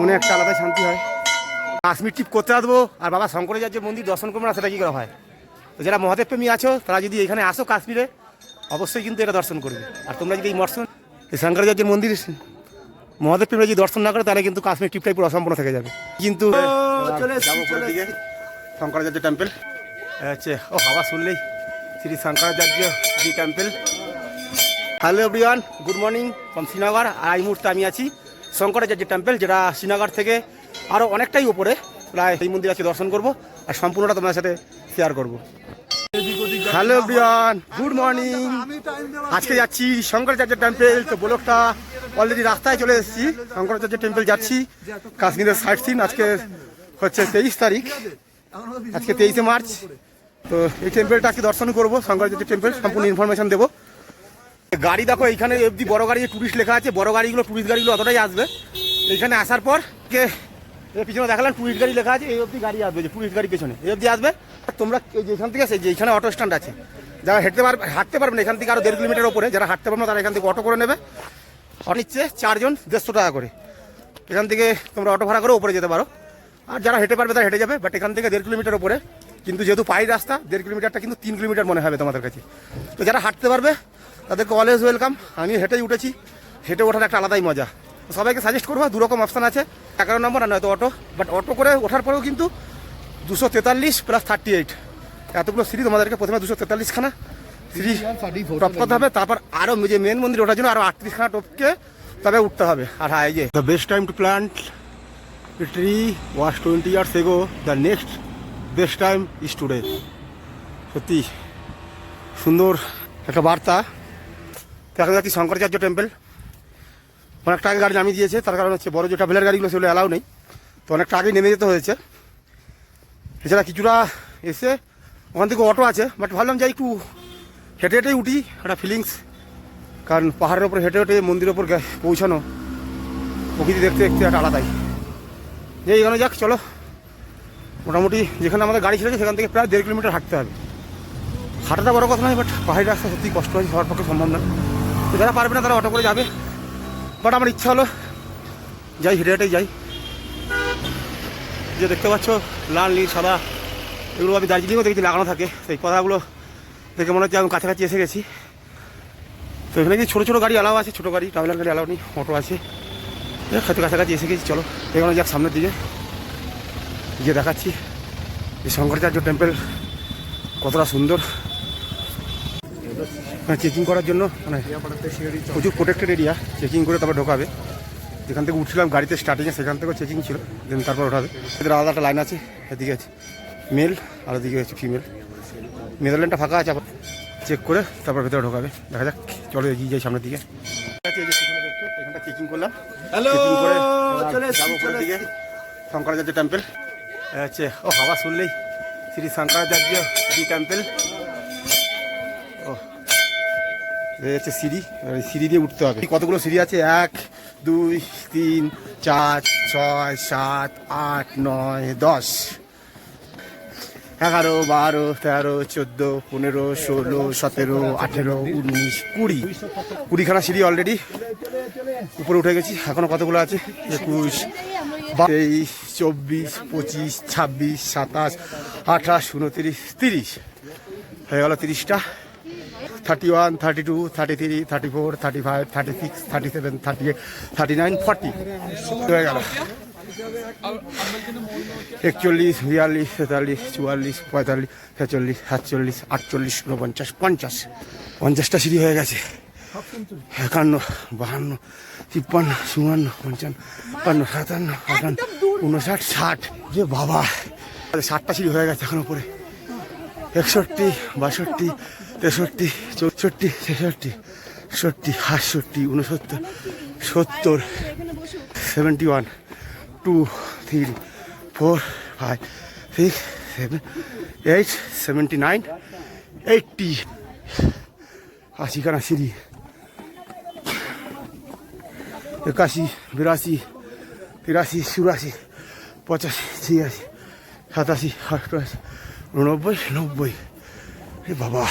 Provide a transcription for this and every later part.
মনে একটা আলাদা শান্তি হয়। কাশ্মীর ট্রিপ করতে আসব আর বাবা শঙ্করাচার্য মন্দির দর্শন করব না সেটা কী করা হয়? তো যারা মহাদেব প্রেমী আছো তারা যদি এখানে আসো কাশ্মীরে অবশ্যই কিন্তু এটা দর্শন করবে। আর তোমরা যদি এই মর্শন এই শঙ্করাচার্যের মন্দির মহাদেব প্রেমীরা যদি দর্শন না করে তাহলে কিন্তু কাশ্মীর ট্রিপটাই পুরো অসম্পূর্ণ থেকে যাবে। কিন্তু শঙ্করাচার্য টেম্পল হচ্ছে ও হাওয়া শুনলেই Shri Shankaracharya ji temple hello everyone good morning from Srinagar আর এই মুহূর্তে আমি আছি শঙ্করাচার্য টেম্পল যেটা শ্রীনগর থেকে আরও অনেকটাই উপরে, প্রায় এই মন্দির আজকে দর্শন করব আর সম্পূর্ণটা তোমার সাথে শেয়ার করব। হ্যালো এভরিওয়ান গুড মর্নিং আজকে যাচ্ছি শঙ্করাচার্য টেম্পল তো ব্লকটা অলরেডি রাস্তায় চলে এসেছি। শঙ্করাচার্য টেম্পল যাচ্ছি, কাশ্মীরের সাইট সিন আজকে হচ্ছে তেইশ তারিখ, আজকে তেইশে মার্চ। তো এই টেম্পলটা আজকে দর্শন করব, শঙ্করাচার্য টেম্পল সম্পূর্ণ ইনফরমেশন দেবো। গাড়ি দেখো, এইখানে অবধি বড় গাড়ি টুরিস্ট লেখা আছে, বড় গাড়িগুলো টুরিস্ট গাড়িগুলো অতটাই আসবে। এইখানে আসার পর কে পিছনে দেখালাম টুরিস্ট গাড়ি লেখা আছে, এই অবধি গাড়ি আসবে যে টুরিস্ট গাড়ি পেছনে, এই অবধি আসবে। তোমরা এই যে এখান থেকে আছে যে এখানে অটো স্ট্যান্ড আছে, যারা হেঁটতে পারবে হাঁটতে পারবে না, এখান থেকে আরও দেড় কিলোমিটার ওপরে, যারা হাঁটতে পারবে না, তারা এখান থেকে অটো করে নেবে। অটো নিচ্ছে চারজন দেড়শো টাকা করে। এখান থেকে তোমরা অটো ভাড়া করে উপরে যেতে পারো। আর যারা হেঁটে পারবে, তারা হেঁটে যাবে বাট এখান থেকে দেড় কিলোমিটার ওপরে। কিন্তু যেহেতু পাই রাস্তা, দেড় কিলোমিটারটা কিন্তু তিন কিলোমিটার মনে হবে তোমাদের কাছে। তো যারা হাঁটতে পারবে তাদেরকে অলওয়েজ ওয়েলকাম আমি হেঁটেই উঠেছি। হেঁটে ওঠার একটা আলাদাই মজা। সবাইকে সাজেস্ট করব, দু রকম অপশান আছে। এগারো নম্বর আর নয়তো অটো বাট অটো করে ওঠার পরেও কিন্তু দুশো তেতাল্লিশ প্লাস থার্টি এইট এতগুলো সিঁড়ি তোমাদেরকে প্রথমে দুশো তেতাল্লিশখানা। সিঁড়ি টপ করতে হবে। তারপর আরও যে মেন মন্দির ওঠার জন্য আরও আটত্রিশখানা টপকে তবে উঠতে হবে। আর হ্যাঁ যে। The best time to plant tree was 20 years ago. The next best time is today. সত্যি, সুন্দর একটা বার্তা। দেখা যাচ্ছে শঙ্করাচার্য টেম্পল অনেকটা আগে গাড়ি নামিয়ে দিয়েছে, তার কারণ হচ্ছে বড় যে ট্রাভেলার গাড়িগুলো সেগুলো অ্যালাউ নেই। তো অনেকটা আগে নেমে যেতে হয়েছে। এছাড়া কিছুটা এসে ওখান থেকে অটো আছে বাট ভাবলাম যাই একটু হেঁটে হেঁটেই উঠি, একটা ফিলিংস কারণ পাহাড়ের ওপর হেঁটে হেঁটে মন্দিরের ওপর পৌঁছানো প্রকৃতি দেখতে দেখতে একটা আলাদাই। যে এখানে যাক, চলো। মোটামুটি যেখানে আমাদের গাড়ি ছেড়েছে সেখান থেকে প্রায় দেড় কিলোমিটার হাঁটতে হবে। হাঁটাটা বড় কথা নয় বাট পাহাড়ি রাস্তা সত্যি কষ্ট হয়, সবার পক্ষে সম্ভব না। যারা পারবে না তারা অটো করে যাবে। বাট আমার ইচ্ছা হলো, যাই, হেঁটে হেঁটেই যাই। যে দেখতে পাচ্ছ, লাল, নীল, সাদা, এগুলো আমি দার্জিলিংও দেখেছি, লাগানো থাকে। সেই কথাগুলো দেখে মনে হচ্ছে আমি কাছাকাছি এসে গেছি। তো এখানে যে ছোটো ছোটো গাড়ি অ্যালাও আছে, ছোটো গাড়ি, ট্রাভেলার গাড়ি অ্যালাও নেই অটো আছে। হয়তো কাছাকাছি এসে গেছি, চলো। এখানে যাক সামনের দিকে। গিয়ে দেখাচ্ছি। এই শঙ্করাচার্য টেম্পল কতটা সুন্দর। চেকিং করার জন্য মানে প্রচুর প্রোটেক্টেড এরিয়া চেকিং করে তারপর ঢোকাবে। যেখান থেকে উঠছিলাম গাড়িতে স্টার্টিংয়ে সেখান থেকেও চেকিং ছিল দেন তারপর ওঠাবে। এদের আলাদা একটা লাইন আছে এদিকে আছে মেল আর ওদিকে আছে ফিমেল নেদারল্যান্ডটা ফাঁকা আছে আবার চেক করে তারপর ভেতরে ঢোকাবে। দেখা যাক চলো এগিয়ে যাই সামনের দিকে। এখানটা চেকিং করলাম। চেকিং করে যাব দিকে। শঙ্করাচার্য টেম্পল হচ্ছে ও হাওয়া শুনলেই শ্রী শঙ্করাচার্য জি টেম্পল হচ্ছে সিঁড়ি সিঁড়ি দিয়ে উঠতে হবে। কতগুলো সিঁড়ি আছে? এক, দুই, তিন, চার, ছয়, সাত, আট, নয়, দশ। এগারো, বারো, তেরো, চোদ্দ, পনেরো, ষোলো, সতেরো, আঠেরো, উনিশ, কুড়ি। কুড়িখানা সিঁড়ি অলরেডি উপরে উঠে গেছি। এখনও কতগুলো আছে? একুশ তেইশ, চব্বিশ, পঁচিশ, ছাব্বিশ, সাতাশ, আঠাশ, উনতিরিশ, তিরিশ। হয়ে গেল তিরিশটা। Thirty one thirty two thirty three thirty four thirty five thirty six thirty seven thirty eight thirty nine forty হয়ে গেল। একচল্লিশ বিয়াল্লিশ তেতাল্লিশ চুয়াল্লিশ পঁয়তাল্লিশ ছেচল্লিশ সাতচল্লিশ আটচল্লিশ উনপঞ্চাশ পঞ্চাশ। পঞ্চাশটা সিঁড়ি হয়ে গেছে। একান্ন বাহান্ন তিপ্পান্ন চুয়ান্ন পঞ্চান্ন বান্ন সাতান্ন আটান্ন উনষাট ষাট। যে বাবা ষাটটা সিঁড়ি হয়ে গেছে এখন উপরে। একষট্টি বাষট্টি তেষট্টি, চৌষট্টি, ছেষট্টি, ষট্টি, সাতষট্টি উনসত্তর সত্তর, seventy one, two, three, four, five, six, seven, eight, seventy nine, eighty. আশিখানা সিঁড়ি। একাশি, বিরাশি, তিরাশি, চুরাশি, পঁচাশি, ছিয়াশি, সাতাশি অষ্টআশি উননব্বই, নব্বই। বাবা।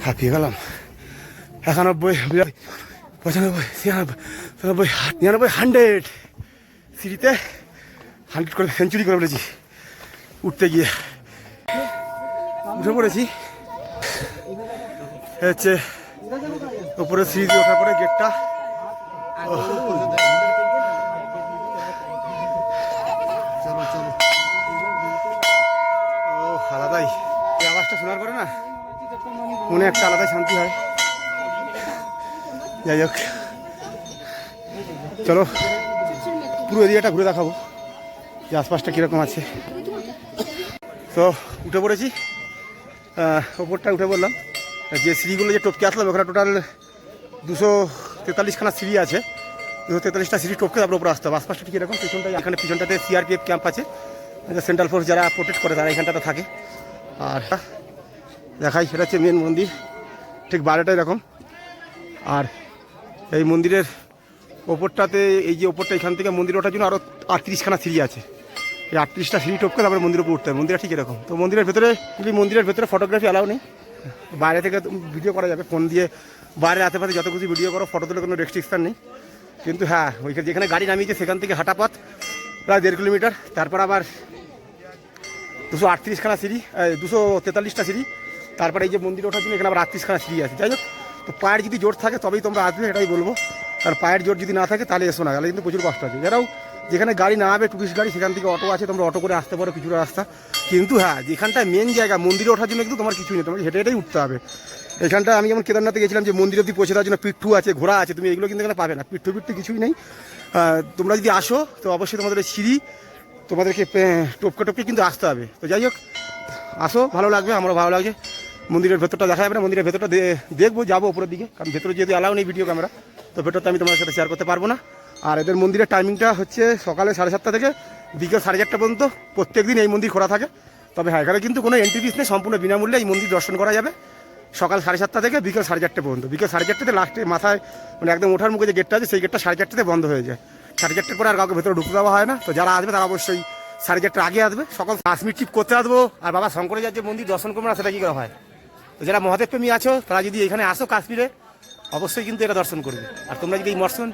হাঁপিয়ে গেলাম একানব্বই পঁচানব্বই ছিয়ানব্বই নিরানব্বই হান্ড্রেড সিঁড়িতে হান্ড্রেড করে সেঞ্চুরি করে ফেলেছি উঠতে গিয়ে উঠে পড়েছি হচ্ছে ওপরে সিঁড়ি দিয়ে ওঠার পরে গেটটা ও আলাদাই এই আওয়াজটা শোনার পরে না মনে একটা আলাদা শান্তি হয়। যাই হোক। চলো, পুরো এরিয়াটা ঘুরে দেখাবো যে আশপাশটা কীরকম আছে। তো, উঠে পড়েছি। ওপরটা উঠে বললাম যে সিঁড়িগুলো যে টপকে আসলাম, ওখানে টোটাল দুশো তেতাল্লিশখানা সিঁড়ি আছে। দুশো তেতাল্লিশটা সিঁড়ি টপকে তারপর উপরে আসতে হবে। আশপাশটা ঠিক এরকম পিছনটাই এখানে পিছনটাতে সিআরপিএফ ক্যাম্প আছে। সেন্ট্রাল ফোর্স যারা প্রোটেক্ট করে, তারা এখানটাতে থাকে। আর দেখাই, সেটা হচ্ছে মেন মন্দির। ঠিক বারোটা এরকম। আর এই মন্দিরের ওপরটাতে, এই যে ওপরটা এখান থেকে মন্দির ওঠার জন্য আরও আটত্রিশখানা সিঁড়ি আছে। এই আটত্রিশটা সিঁড়ি টপকে তারপরে মন্দিরের উপর উঠতে হবে। মন্দিরটা ঠিক এরকম। তো মন্দিরের ভেতরে মন্দিরের ভেতরে ফটোগ্রাফি অ্যালাউ নেই। বাইরে থেকে ভিডিও করা যাবে ফোন দিয়ে। বাইরে আশেপাশে যত কিছু ভিডিও করো ফটো তুলে কোনো রেস্ট্রিকশন নেই। কিন্তু হ্যাঁ ওইখানে যেখানে গাড়ি নামিয়েছে, সেখান থেকে হাঁটা পথ, প্রায় দেড় কিলোমিটার। তারপর আবার দুশো আটত্রিশখানা সিঁড়ি দুশো তেতাল্লিশটা সিঁড়ি তারপরে এই যে মন্দির ওঠার জন্য এখানে আবার আটত্রিশখানা সিঁড়ি আছে যাই হোক, তো পায়ের যদি জোর থাকে তবেই তোমরা আসবে, এটাই বলব। আর পায়ের জোর যদি না থাকে তাহলে এসো না, তাহলে কিন্তু প্রচুর কষ্ট আছে। যারাও যেখানে গাড়ি না হবে টুরিস্ট গাড়ি, সেখান থেকে অটো আছে, তোমরা অটো করে আসতে পারো, কিছুটা রাস্তা। কিন্তু হ্যাঁ যেখানটা মেন জায়গা, মন্দিরে ওঠার জন্য কিন্তু তোমার কিছুই নেই। তোমাকে হেঁটে হেঁটেই উঠতে হবে। এখানটা আমি যেমন কেদারনাথে গেছিলাম যে মন্দির অব্দি পৌঁছে দেওয়ার জন্য পিঠু আছে, ঘোড়া আছে, তুমি এগুলো কিন্তু এখানে পাবে না। পিঠু পিঠু কিছুই নেই। তোমরা যদি আসো, তো অবশ্যই তোমাদের সিঁড়ি, তোমাদেরকে টপকে টপকে কিন্তু আসতে হবে। তো যাই হোক, আসো, ভালো লাগবে, আমারও ভালো লাগছে। মন্দিরের ভেতরটা দেখা যাবে না মন্দিরের ভেতরটা দেখব, যাব উপরের দিকে। কারণ ভেতরে যেহেতু অ্যালাউ নেই ভিডিও ক্যামেরা তো ভেতরটা আমি তোমার সাথে শেয়ার করতে পারব না। আর এদের মন্দিরের টাইমিংটা হচ্ছে সকালে সাড়ে সাতটা থেকে বিকেল সাড়ে চারটা পর্যন্ত। প্রত্যেক দিন এই মন্দির খোলা থাকে। তবে হ্যাঁ এখানে কিন্তু কোনো এন্ট্রি ফিস নেই, সম্পূর্ণ বিনামূল্যে এই মন্দির দর্শন করা যাবে। সকাল সাড়ে সাতটা থেকে বিকেল সাড়ে চারটে পর্যন্ত। বিকেল সাড়ে চারটেতে লাস্টে মাথায় মানে একদম ওঠার মুখে যে গেটটা আছে, সেই গেটটা সাড়ে চারটেতে বন্ধ হয়ে যায়। সাড়ে চারটের পরে আর কাউকে ভেতরে ঢুকতে দেওয়া হয় না। তো যারা আসবে, তারা অবশ্যই সাড়ে চারটার আগে আসবে। সকাল কাশ্মীর ট্রিপ করতে আসব। আর বাবা শঙ্করের যে মন্দির দর্শন করব না, সেটা কী করা হয়? যারা মহাদেব প্রেমী আছো, তারা যদি এখানে আসো কাশ্মীরে, অবশ্যই কিন্তু এটা দর্শন করবে। আর তোমরা যদি এই মর্শন,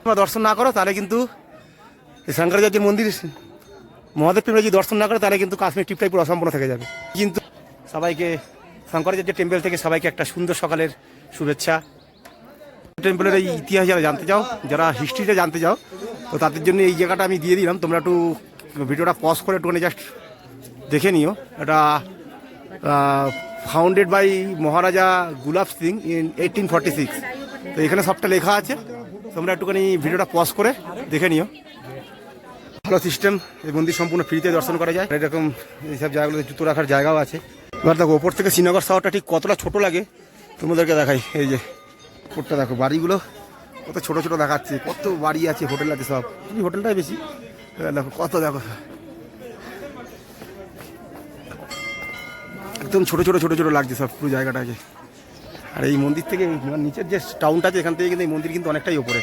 তোমরা দর্শন না করো, তাহলে কিন্তু এই শঙ্করাচার্যের মন্দির মহাদেব প্রেমীরা যদি দর্শন না করো, তাহলে কিন্তু কাশ্মীর ট্রিপটাই পুরো অসম্পূর্ণ থেকে যাবে। কিন্তু সবাইকে, শঙ্করাচার্য টেম্পল থেকে সবাইকে একটা সুন্দর সকালের শুভেচ্ছা। টেম্পলের এই ইতিহাস যারা জানতে চাও, যারা হিস্ট্রিটা জানতে চাও, তো তাদের জন্য এই জায়গাটা আমি দিয়ে দিলাম। তোমরা একটু ভিডিওটা পজ করে একটুখানি জাস্ট দেখে নিও। এটা founded by Maharaja Gulab Singh in eighteen six তো এখানে সবটা লেখা আছে। তোমরা একটুখানি ভিডিওটা পজ করে দেখে নিও। ভালো সিস্টেম এই মন্দির সম্পূর্ণ ফ্রিতে দর্শন করা যায়। এরকম এইসব জায়গাগুলোতে জুতো রাখার জায়গাও আছে। এবার দেখো, ওপর থেকে শ্রীনগর শহরটা ঠিক কতটা ছোট লাগে, তোমাদেরকে দেখাই। এই যে, ওপরটা দেখো, বাড়িগুলো কত ছোট ছোট দেখাচ্ছে। কত বাড়ি আছে হোটেল আছে সব। হোটেলটাই বেশি। দেখো, কত দেখো। একদম ছোট ছোট ছোট ছোট লাগছে সব পুরো জায়গাটাকে। আর এই মন্দির থেকে মানে নিচের যে টাউনটা আছে, এখান থেকে কিন্তু এই মন্দির কিন্তু অনেকটাই ওপরে।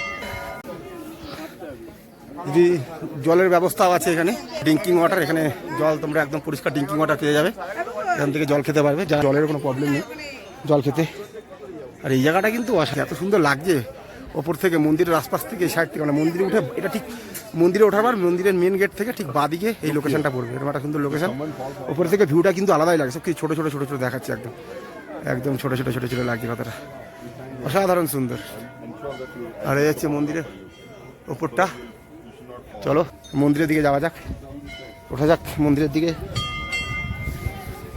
যদি জলের ব্যবস্থাও আছে এখানে ড্রিঙ্কিং ওয়াটার এখানে জল তোমরা একদম পরিষ্কার ড্রিঙ্কিং ওয়াটার পেয়ে যাবে। এখান থেকে জল খেতে পারবে, যা জলের কোনো প্রবলেম নেই, জল খেতে। আর এই জায়গাটা কিন্তু এত সুন্দর লাগছে। ওপর থেকে মন্দিরের আশপাশ থেকে এই সাইড থেকে মানে মন্দিরে উঠে, এটা ঠিক মন্দিরে ওঠার পর মন্দিরের মেন গেট থেকে ঠিক বাদিকে এই লোকেশনটা পড়বে। এরকম একটা সুন্দর লোকেশন ওপর থেকে ভিউটা কিন্তু আলাদাই লাগে। সব কিছু ছোটো ছোটো ছোটো ছোটো দেখাচ্ছে একদম। একদম ছোটো ছোটো ছোটো ছোটো লাগছে কথাটা। অসাধারণ সুন্দর। আর এই হচ্ছে মন্দিরের ওপরটা। চলো, মন্দিরের দিকে যাওয়া যাক। ওঠা যাক মন্দিরের দিকে।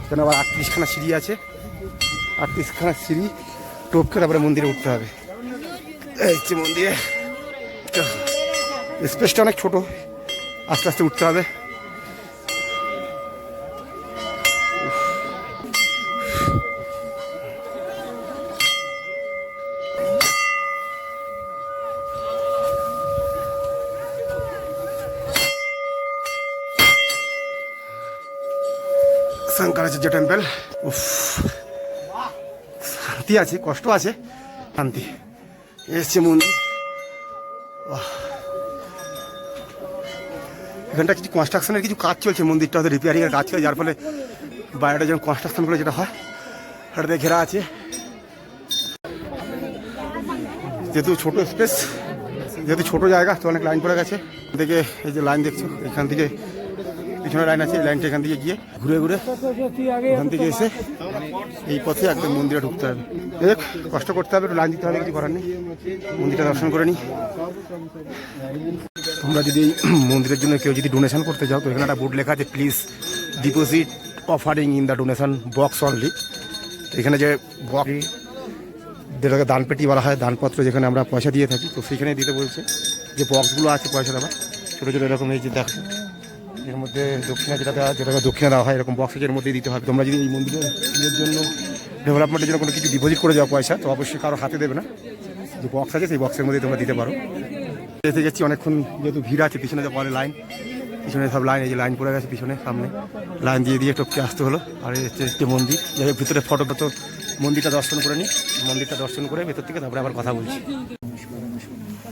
এখানে আবার আটত্রিশখানা সিঁড়ি আছে। আটত্রিশখানা সিঁড়ি টপকে তারপরে মন্দিরে উঠতে হবে। এই হচ্ছে মন্দিরে। স্পেসটা অনেক ছোট। আস্তে আস্তে উঠতে হবে। শঙ্করাচার্য টেম্পল উফ, শান্তি আছে, কষ্ট আছে। শান্তি। এসছে মন্দির। এখানটা কিছু কনস্ট্রাকশনের কিছু কাজ চলছে, মন্দিরটা হয়তো রিপেয়ারিংয়ের কাজ চলছে, যার ফলে বাইরেটা কনস্ট্রাকশন করে যেটা হয়, সেটাতে ঘেরা আছে। যেহেতু ছোট স্পেস যেহেতু ছোট জায়গা, তো অনেক লাইন পড়ে গেছে। দেখে এই যে লাইন দেখছ, এখান থেকে পিছনে লাইন আছে লাইনটা এখান থেকে গিয়ে ঘুরে ঘুরে এখান থেকে এসে এই পথে একদম মন্দিরে ঢুকতে হবে। দেখ, কষ্ট করতে হবে, একটু লাইন দিতে হবে, কিছু করার নেই। মন্দিরটা দর্শন করে নিই তোমরা যদি মন্দিরের জন্য কেউ যদি ডোনেশন করতে যাও তো এখানে একটা বোর্ড লেখা আছে please deposit offering in the donation box only এখানে যে বক্স যেটাকে দানপেটি বলা হয়, দানপত্র যেখানে আমরা পয়সা দিয়ে থাকি, তো সেখানে দিতে বলছে যে বক্সগুলো আছে পয়সা দেওয়া ছোটো ছোটো এরকম এই যে দেখো, এর মধ্যে দক্ষিণা যেটা দেওয়া, যেটাকে দক্ষিণা দেওয়া হয়, এরকম বক্স এর মধ্যে দিতে হবে। তোমরা যদি এই মন্দিরের জন্য ডেভেলপমেন্টের জন্য কোনো কিছু ডিপোজিট করে যাও পয়সা, তো অবশ্যই কারও হাতে দেবে না। যে বক্স আছে, সেই বক্সের মধ্যে তোমরা দিতে পারো। এসে যাচ্ছি অনেকক্ষণ যেহেতু ভিড় আছে পিছনে যে পরে লাইন পিছনে সব লাইন এই যে লাইন পড়ে গেছে পিছনে সামনে। লাইন দিয়ে দিয়ে টপকে আসতে হলো আর এই হচ্ছে একটি মন্দির। যাই ভিতরে ফটোটা তো মন্দিরটা দর্শন করে নিই মন্দিরটা দর্শন করে ভেতর থেকে তারপরে আবার কথা বলছি।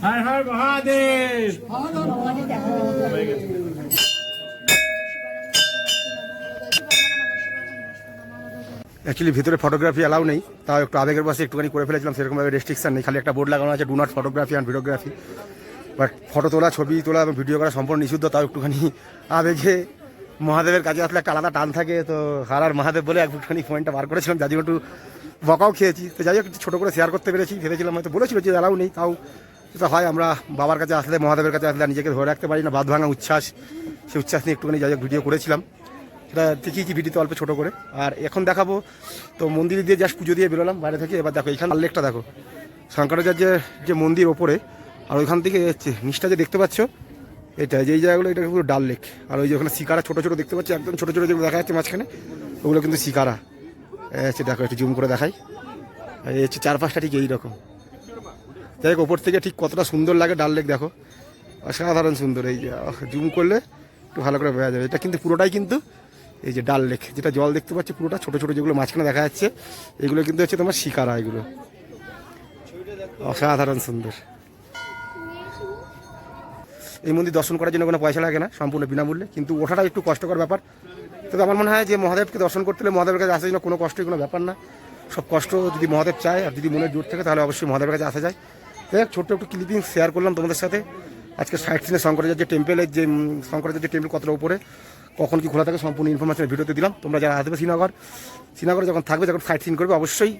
হর হর মহাদেব! অ্যাকচুয়ালি ভিতরে ফটোগ্রাফি অ্যালাউ নেই তাও একটু আবেগের পাশে একটুখানি করে ফেলেছিলাম সেরকমভাবে রেস্ট্রিকশন নেই খালি একটা বোর্ড লাগানো আছে do not photography and videography but photo তোলা, ছবি তোলা এবং ভিডিও করা সম্পূর্ণ নিষিদ্ধ, তাও একটুখানি আবেগে মহাদেবের কাছে আসলে একটা আলাদা টান থাকে। তো হারার মহাদেব বলে একটুখানি পয়েন্টটা বার করেছিলাম জন্য একটু বকাও খেয়েছি। তো যাই হোক, একটু ছোটো করে শেয়ার করতে পেরেছি, ভেবেছিলাম হয়তো বলেছিল যে অ্যালাউ নেই, তাও যেটা হয়, আমরা বাবার কাছে আসলে, মহাদেবের কাছে আসলে নিজেকে ধরে রাখতে পারি না বাদ ভাঙা উচ্ছ্বাস, সেই উচ্ছ্বাস নিয়ে একটুখানি যাই হোক ভিডিও করেছিলাম। সেটা দেখিয়েছি ভিডিওতে অল্প ছোটো করে। আর এখন দেখাবো, তো মন্দির দিয়ে জাস্ট পুজো দিয়ে বেরোলাম, বাইরে থেকে। এবার দেখো, এখানে লেকটা দেখো, শঙ্করাচার্যের যে মন্দির ওপরে আর ওইখান থেকে হচ্ছে নিচটা যে দেখতে পাচ্ছ, এটা যেই জায়গাগুলো, এটা পুরো ডাল লেক। আর ওই যে ওখানে শিকারা ছোটো ছোটো দেখতে পাচ্ছি, একদম ছোটো ছোটো যেগুলো দেখা যাচ্ছে মাঝখানে, ওগুলো কিন্তু শিকারা। হচ্ছে দেখো, একটু জুম করে দেখাই। আর এই হচ্ছে চারপাশটা ঠিক এইরকম। যাই হোক, ওপর থেকে ঠিক কতটা সুন্দর লাগে ডাল লেক, দেখো। অসাধারণ সুন্দর, এই যে জুম করলে একটু ভালো করে বোঝা যাবে। এটা কিন্তু পুরোটাই কিন্তু এই যে ডাল লেক, যেটা জল দেখতে পাচ্ছি, পুরোটা ছোটো ছোটো যেগুলো মাঝখানে দেখা যাচ্ছে, এগুলো কিন্তু হচ্ছে তোমার শিকারা এগুলো। অসাধারণ সুন্দর। এই মন্দির দর্শন করার জন্য কোনো পয়সা লাগে না, সম্পূর্ণ বিনামূল্যে। কিন্তু ওঠাটা একটু কষ্টকর ব্যাপার। তবে আমার মনে হয় যে মহাদেবকে দর্শন করতে হলে মহাদেবের কাছে আসার জন্য কোনো কষ্টই কোনো ব্যাপার না। সব কষ্ট যদি মহাদেব চায় আর যদি মনে জোর থাকে, তাহলে অবশ্যই মহাদেবের কাছে আসা যায়। যাই ছোট্ট একটু ক্লিপিং শেয়ার করলাম তোমাদের সাথে। আজকে সাইড সিনে শঙ্করাচার্য টেম্পেলের যে শঙ্করাচার্য টেম্পল কতটা উপরে, কখন কি খোলা থাকে সম্পূর্ণ ইনফরমেশন ভিডিওতে দিলাম। তোমরা যারা আসবে শ্রীনগর, শ্রীনগরে যখন থাকবে, যখন সাইড সিন করবে, অবশ্যই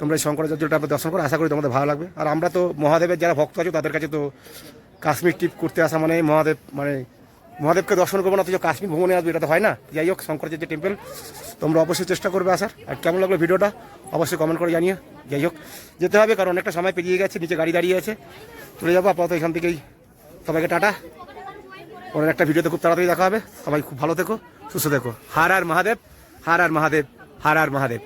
তোমরা এই শঙ্করাচার্যটা দর্শন করে। আশা করি তোমাদের ভালো লাগবে। আর আমরা তো মহাদেবের যারা ভক্ত আছে, তাদের কাছে তো কাশ্মীর ট্রিপ করতে আসা মানে মহাদেব মানে মহাদেবকে দর্শন করব না তো কাশ্মীর ভ্রমণে আসবে, এটা তো হয় না। যাই হোক, শঙ্করাচার্য টেম্পল তোমরা অবশ্যই চেষ্টা করবে আসার। আর কেমন লাগল ভিডিওটা, অবশ্যই কমেন্ট করে জানিও। যাই হোক, যেতে হবে, কারণ অনেকটা সময় পেরিয়ে গেছে, নিচে গাড়ি দাঁড়িয়ে আছে। চলে যাব, আপাতত এখান থেকেই। সবাইকে টাটা। পরের একটা ভিডিওতে খুব তাড়াতাড়ি দেখা হবে। সবাই খুব ভালো থেকো, সুস্থ থেকো। হার আর মহাদেব, হার আর মহাদেব, হার আর মহাদেব।